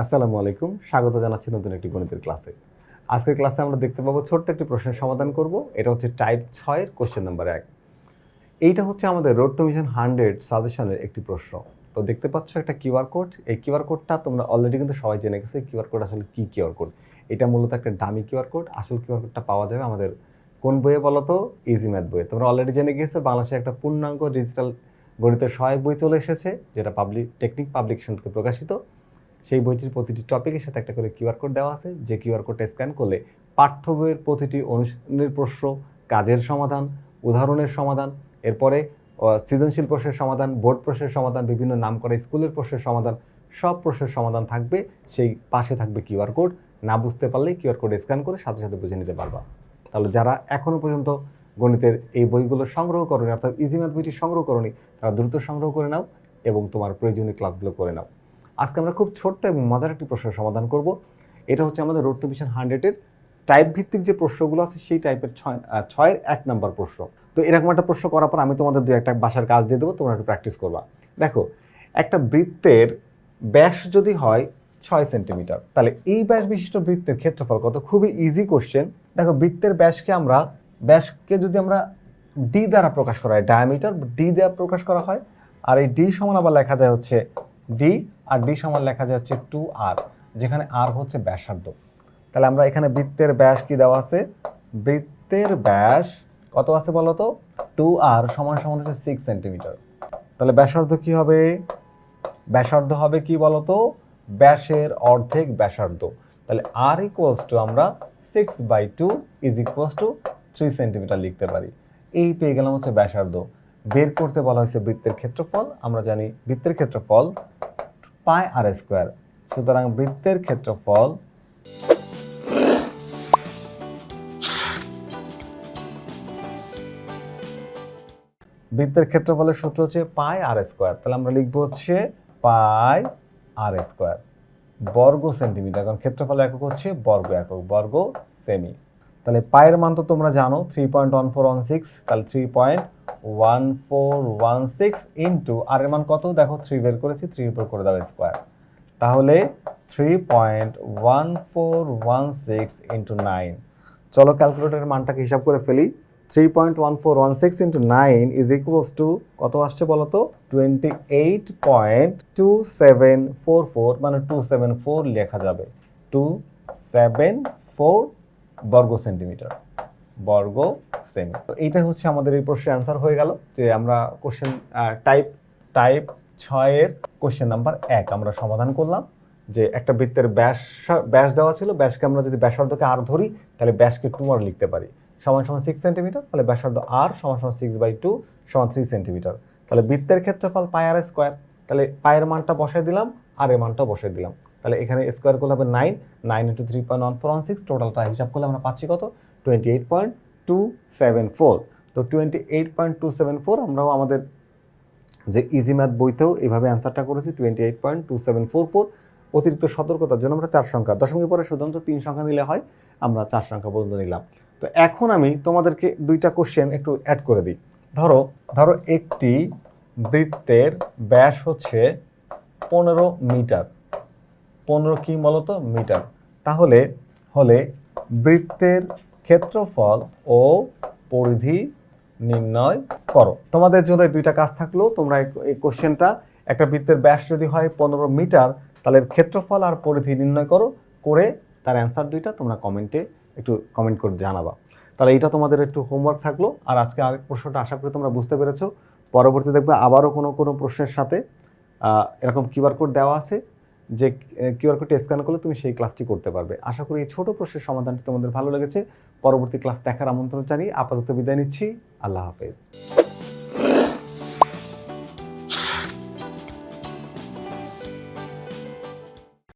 আসসালামু আলাইকুম। স্বাগত জানাচ্ছি নতুন একটি গণিতের ক্লাসে। আজকের ক্লাসে আমরা দেখতে পাবো ছোট্ট একটি প্রশ্নের সমাধান করব। এটা হচ্ছে টাইপ ছয়ের কোশ্চেন নাম্বার এক। এইটা হচ্ছে আমাদের রোড টু মিশন হান্ড্রেড সাজেশনের একটি প্রশ্ন। তো দেখতে পাচ্ছ একটা কিউআর কোড এই কিউআর কোডটা তোমরা অলরেডি কিন্তু সবাই জেনে গেছো কিউআর কোড আসলে কী কিউআর কোড এটা মূলত একটা দামি কিউআর কোড আসল কিউআর কোডটা পাওয়া যাবে আমাদের কোন বইয়ে বলো তো? ইজি ম্যাথ বইয়ে। তোমরা অলরেডি জেনে গিয়েছো বাংলাদেশে একটা পূর্ণাঙ্গ ডিজিটাল গণিতের সহায়ক বই চলে এসেছে, যেটা পাবলিক টেকনিক পাবলিকেশন থেকে প্রকাশিত। সেই বইটির প্রতিটি টপিকের সাথে একটা করে কিউআর কোড দেওয়া আছে। যে কিউআর কোডটা স্ক্যান করলে পাঠ্য বইয়ের প্রতিটি অনুষ্ঠানের প্রশ্ন, কাজের সমাধান, উদাহরণের সমাধান, এরপরে সৃজনশীল প্রশ্নের সমাধান, বোর্ড প্রশ্নের সমাধান, বিভিন্ন নাম করা স্কুলের প্রশ্নের সমাধান, সব প্রশ্নের সমাধান থাকবে। সেই পাশে থাকবে কিউআর কোড না বুঝতে পারলে কিউআর কোড স্ক্যান করে সাথে সাথে বুঝে নিতে পারবা। তাহলে যারা এখনও পর্যন্ত গণিতের এই বইগুলো সংগ্রহ করনি, অর্থাৎ ইজি ম্যাথ বইটি সংগ্রহ করনি, তারা দ্রুত সংগ্রহ করে নাও এবং তোমার প্রয়োজনীয় ক্লাসগুলো করে নাও। আজকে আমরা খুব ছোট্ট এবং মজার একটি প্রশ্নের সমাধান করব। এটা হচ্ছে আমাদের রোড টু মিশন হান্ড্রেডের টাইপ ভিত্তিক যে প্রশ্নগুলো আছে, সেই টাইপের ছয় ছয়ের এক নম্বর প্রশ্ন। তো এরকম একটা প্রশ্ন করার পর আমি তোমাদের দু একটা বাসার কাজ দিয়ে দেবো, তোমরা একটু প্র্যাকটিস করবা। দেখো, একটা বৃত্তের ব্যাস যদি হয় ছয় সেন্টিমিটার তাহলে এই ব্যাস বিশিষ্ট বৃত্তের ক্ষেত্রফল কত? খুবই ইজি কোশ্চেন দেখো, বৃত্তের ব্যাসকে আমরা, ব্যাসকে যদি আমরা ডি দ্বারা প্রকাশ করা হয় ডায়ামিটার ডি দ্বারা প্রকাশ করা হয়, আর এই ডি সমান আবার লেখা যায় হচ্ছে ডি আর ডি সমান লেখা যায় হচ্ছে টু আর যেখানে আর হচ্ছে ব্যাসার্ধ। তাহলে আমরা এখানে বৃত্তের ব্যাস কি দেওয়া আছে? বৃত্তের ব্যাস কত আছে বলো তো? টু আর সমান সমান হচ্ছে সিক্স সেন্টিমিটার তাহলে ব্যাসার্ধ কি হবে? ব্যাসার্ধ হবে কি বলতো ব্যাসের অর্ধেক ব্যাসার্ধ। তাহলে আর ইকুয়ালস টু আমরা six by two is equals to three centimetre লিখতে পারি। এই পেয়ে গেলাম হচ্ছে ব্যাসার্ধ। বের করতে বলা হয়েছে বৃত্তের ক্ষেত্রফল। আমরা জানি বৃত্তের ক্ষেত্রফল পাই আর স্কোয়ার। সুতরাং বৃত্তের ক্ষেত্রফল বৃত্তের ক্ষেত্রফলের সূত্র হচ্ছে পাই আর স্কোয়ার। তাহলে আমরা লিখব হচ্ছে পাই আর স্কোয়ার। বর্গ সেন্টিমিটার, কারণ ক্ষেত্রফলের একক হচ্ছে বর্গ একক, বর্গ সেমি। তাহলে পায়ের মান তো তোমরা জানো three point one four one six তাহলে three point one four one six into R এর মান কত? দেখো থ্রি বের করেছি থ্রি উপর করে দাও স্কোয়ার তাহলে three point one four one six into nine চলো ক্যালকুলেটরের মানটাকে হিসাব করে ফেলি। Three point one four one six into nine is equals to কত আসছে বলো তো? Twenty eight point two seven four four মানে টু সেভেন ফোর লেখা যাবে। টু সেভেন ফোর বর্গ সেন্টিমিটার বর্গ সেমি তো এইটা হচ্ছে আমাদের এই প্রশ্নের অ্যান্সার হয়ে গেল যে আমরা কোশ্চেন টাইপ টাইপ ছয়ের কোশ্চেন নাম্বার এক আমরা সমাধান করলাম যে একটা বৃত্তের ব্যাস ব্যাস দেওয়া ছিল, ব্যাসকে আমরা যদি ব্যাসার্ধকে আর ধরি, তাহলে ব্যাসকে টু আর লিখতে পারি। সমান সমান সিক্স সেন্টিমিটার তাহলে ব্যাসার্ধ আর সমান সমান সিক্স বাই টু সমান থ্রি সেন্টিমিটার তাহলে বৃত্তের ক্ষেত্রফল পাই আর স্কোয়ার তাহলে পায়ের মানটা বসাই দিলাম আর এর মানটা বসাই দিলাম। তাহলে এখানে স্কোয়ার করলে হবে nine nine into three point one four one six টোটালটা হিসাব করলে আমরা পাচ্ছি কত? Twenty eight point two seven four তো twenty eight point two seven four আমরাও আমাদের যে ইজি ম্যাথ বইতেও এইভাবে অ্যান্সারটা করেছি twenty eight point two seven four four অতিরিক্ত সতর্কতার জন্য আমরা চার সংখ্যা, দশমিকের পরে সাধারণত তিন সংখ্যা নিলে হয়, আমরা চার সংখ্যা পর্যন্ত নিলাম। তো এখন আমি তোমাদেরকে দুইটা কোশ্চেন একটু অ্যাড করে দিই। ধরো ধরো একটি বৃত্তের ব্যাস হচ্ছে পনেরো মিটার। পনেরো কি বলতো? মিটার। তাহলে হলে বৃত্তের ক্ষেত্রফল ও পরিধি নির্ণয় করো। তোমাদের জন্য দুইটা কাজ থাকল, তোমরা এই- কোশ্চেনটা একটা বৃত্তের ব্যাস যদি হয় পনেরো মিটার, তাহলে ক্ষেত্রফল আর পরিধি নির্ণয় করো, করে তার অ্যান্সার দুইটা তোমরা কমেন্টে একটু কমেন্ট করে জানাবা। তাহলে এটা তোমাদের একটু হোমওয়ার্ক থাকল, আর আজকে আরেক প্রশ্নটা আশা করি তোমরা বুঝতে পেরেছ। পরবর্তী দেখবে আবারও কোনো কোনো প্রশ্নের সাথে এরকম কিউআর কোড দেওয়া আছে। যে কিউআর কোডটি স্ক্যান করলে তুমি সেই ক্লাসটি করতে পারবে। আশা করি এই ছোট প্রশ্নের সমাধানটি তোমাদের ভালো লেগেছে। পরবর্তী ক্লাস দেখার আমন্ত্রণ জানিয়ে আপাতত বিদায় নিচ্ছি। আল্লাহ হাফেজ।